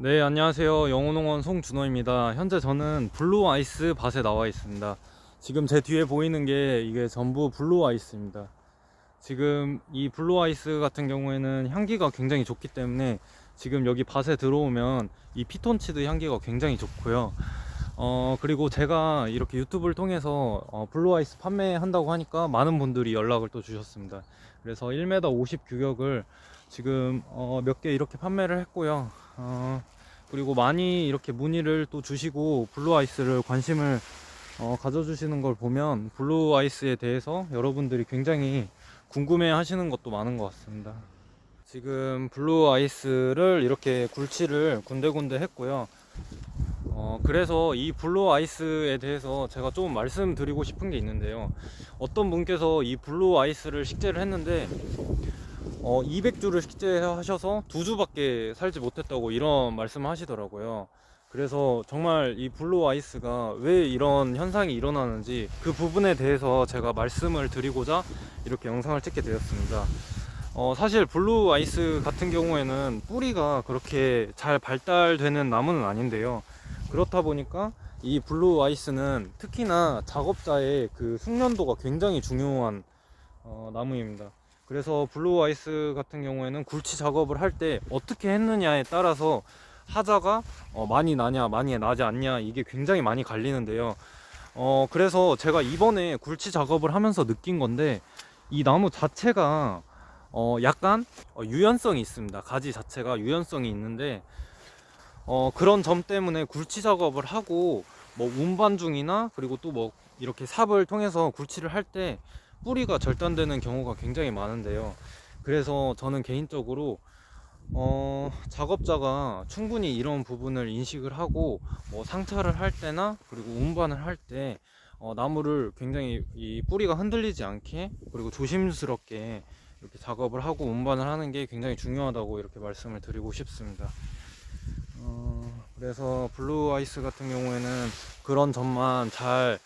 네, 안녕하세요. 영호농원 송준호입니다. 현재 저는 블루 아이스 밭에 나와 있습니다. 지금 제 뒤에 보이는 게 이게 전부 블루 아이스입니다. 지금 이 블루 아이스 같은 경우에는 향기가 굉장히 좋기 때문에 지금 여기 밭에 들어오면 이 피톤치드 향기가 굉장히 좋고요. 어, 그리고 제가 이렇게 유튜브를 통해서 어, 블루 아이스 판매한다고 하니까 많은 분들이 연락을 또 주셨습니다. 그래서 1m 50 규격을 지금 어, 몇 개 이렇게 판매를 했고요. 어, 그리고 많이 이렇게 문의를 또 주시고 블루 아이스를 관심을 어, 가져주시는 걸 보면 블루 아이스에 대해서 여러분들이 굉장히 궁금해 하시는 것도 많은 것 같습니다. 지금 블루 아이스를 이렇게 굴치를 군데군데 했고요. 어, 그래서 이 블루 아이스에 대해서 제가 좀 말씀드리고 싶은 게 있는데요. 어떤 분께서 이 블루 아이스를 식재를 했는데 어, 200주를 식재하셔서 두 주밖에 살지 못했다고 이런 말씀을 하시더라고요. 그래서 정말 이 블루 아이스가 왜 이런 현상이 일어나는지 그 부분에 대해서 제가 말씀을 드리고자 이렇게 영상을 찍게 되었습니다. 어, 사실 블루 아이스 같은 경우에는 뿌리가 그렇게 잘 발달되는 나무는 아닌데요. 그렇다 보니까 이 블루 아이스는 특히나 작업자의 그 숙련도가 굉장히 중요한 어, 나무입니다. 그래서 블루 아이스 같은 경우에는 굴치 작업을 할 때 어떻게 했느냐에 따라서 하자가 어, 많이 나냐 많이 나지 않냐 이게 굉장히 많이 갈리는데요. 어, 그래서 제가 이번에 굴치 작업을 하면서 느낀 건데 이 나무 자체가 어, 약간 어, 유연성이 있습니다. 가지 자체가 유연성이 있는데 어, 그런 점 때문에 굴치 작업을 하고 뭐 운반 중이나 그리고 또 뭐 이렇게 삽을 통해서 굴치를 할때 뿌리가 절단되는 경우가 굉장히 많은데요. 그래서 저는 개인적으로 어, 작업자가 충분히 이런 부분을 인식을 하고 뭐 상차를 할 때나 그리고 운반을 할때 어, 나무를 굉장히 이 뿌리가 흔들리지 않게 그리고 조심스럽게 이렇게 작업을 하고 운반을 하는 게 굉장히 중요하다고 이렇게 말씀을 드리고 싶습니다. 어, 그래서 블루 아이스 같은 경우에는 그런 점만 잘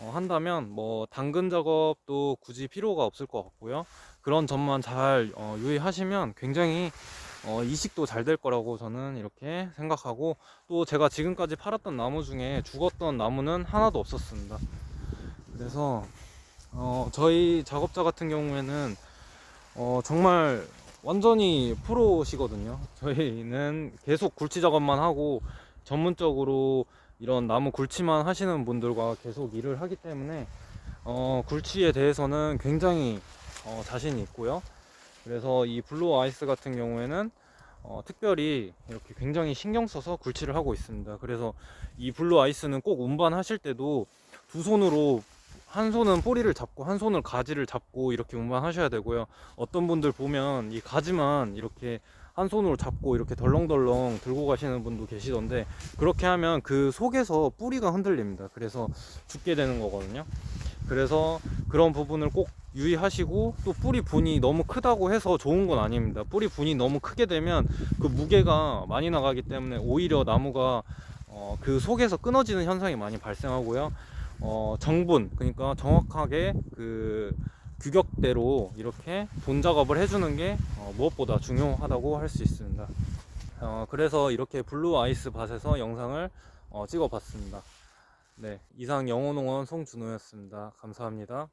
어, 한다면 뭐 당근 작업도 굳이 필요가 없을 것 같고요. 그런 점만 잘 어, 유의하시면 굉장히 어, 이식도 잘 될 거라고 저는 이렇게 생각하고 또 제가 지금까지 팔았던 나무 중에 죽었던 나무는 하나도 없었습니다. 그래서 어, 저희 작업자 같은 경우에는 어, 정말 완전히 프로시거든요. 저희는 계속 굴치 작업만 하고 전문적으로 이런 나무 굴치만 하시는 분들과 계속 일을 하기 때문에 어, 굴치에 대해서는 굉장히 어, 자신이 있고요. 그래서 이 블루 아이스 같은 경우에는 어, 특별히 이렇게 굉장히 신경 써서 굴치를 하고 있습니다. 그래서 이 블루 아이스는 꼭 운반하실 때도 두 손으로 한 손은 뿌리를 잡고 한 손을 가지를 잡고 이렇게 운반하셔야 되고요. 어떤 분들 보면 이 가지만 이렇게 한 손으로 잡고 이렇게 덜렁덜렁 들고 가시는 분도 계시던데 그렇게 하면 그 속에서 뿌리가 흔들립니다. 그래서 죽게 되는 거거든요. 그래서 그런 부분을 꼭 유의하시고 또 뿌리 분이 너무 크다고 해서 좋은 건 아닙니다. 뿌리 분이 너무 크게 되면 그 무게가 많이 나가기 때문에 오히려 나무가 어, 그 속에서 끊어지는 현상이 많이 발생하고요. 어, 정분 그러니까 정확하게 그 규격대로 이렇게 본 작업을 해주는 게 어, 무엇보다 중요하다고 할 수 있습니다. 어, 그래서 이렇게 블루 아이스 밭에서 영상을 어, 찍어봤습니다. 네, 이상 영호농원 송준호였습니다. 감사합니다.